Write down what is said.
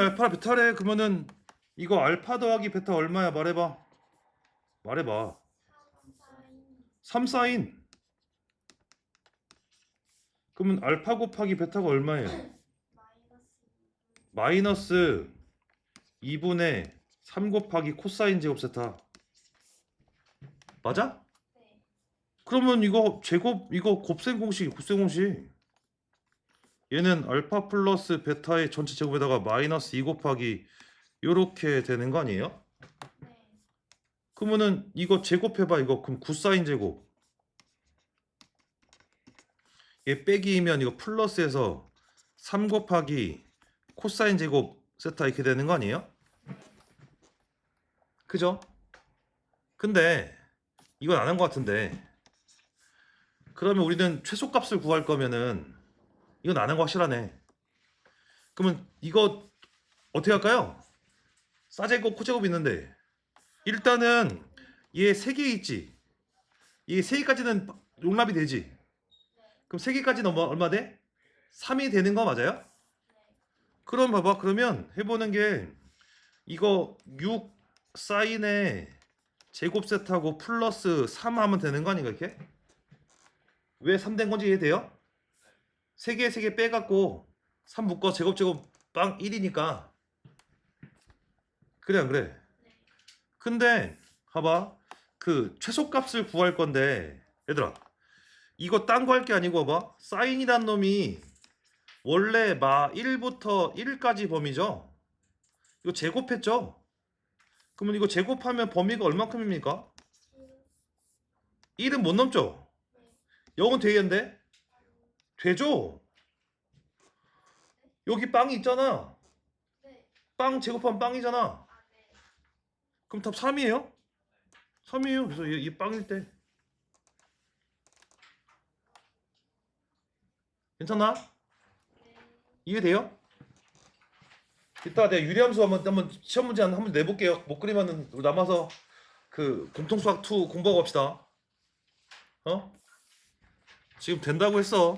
알파 베타래. 그러면은 이거 알파 더하기 베타 얼마야? 말해봐. 말해봐. 3 사인. 그러면 알파 곱하기 베타가 얼마예요? 마이너스 2분의 3 곱하기 코사인 제곱 세타. 맞아? 그러면 이거 제곱 이거 곱셈 공식 곱셈 공식 얘는 알파 플러스 베타의 전체 제곱에다가 마이너스 2 곱하기 요렇게 되는 거 아니에요? 그러면은 이거 제곱해봐 이거 그럼 9 사인 제곱 얘 빼기면 이거 플러스해서 3 곱하기 코사인 제곱 세타 이렇게 되는 거 아니에요? 그죠? 근데 이건 안 한 것 같은데 그러면 우리는 최소값을 구할 거면은 이건 안 한 거 확실하네 그러면 이거 어떻게 할까요? 싸제곱 코제곱 있는데 일단은 얘 세 개 있지 얘 세 개까지는 용납이 되지 그럼 세 개까지는 얼마, 돼? 3이 되는 거 맞아요? 그럼 봐봐 그러면 해보는 게 이거 6 사인에 제곱 세트하고 플러스 3 하면 되는 거 아닌가 이렇게? 왜 3 된 건지 이해돼요? 3개 3개 빼갖고 3 묶어 제곱 제곱 빵 1이니까 그래 안 그래? 근데 봐봐 그 최소값을 구할 건데 얘들아 이거 딴 거 할 게 아니고 봐봐 사인이란 놈이 원래 마 1부터 1까지 범위죠 이거 제곱했죠 그러면 이거 제곱하면 범위가 얼마큼입니까? 1은 못 넘죠? 0은 되겠는데? 되죠? 여기 빵이 있잖아 빵 제곱하면 빵이잖아 그럼 답 3이에요? 3이에요 그래서 얘, 얘 빵일 때 괜찮나? 이해돼요? 이따 내가 유리함수 한번 한번 시험 문제 한- 한번 내볼게요. 못 그리면은 남아서 그 공통수학 2 공부하고 합시다. 어? 지금 된다고 했어.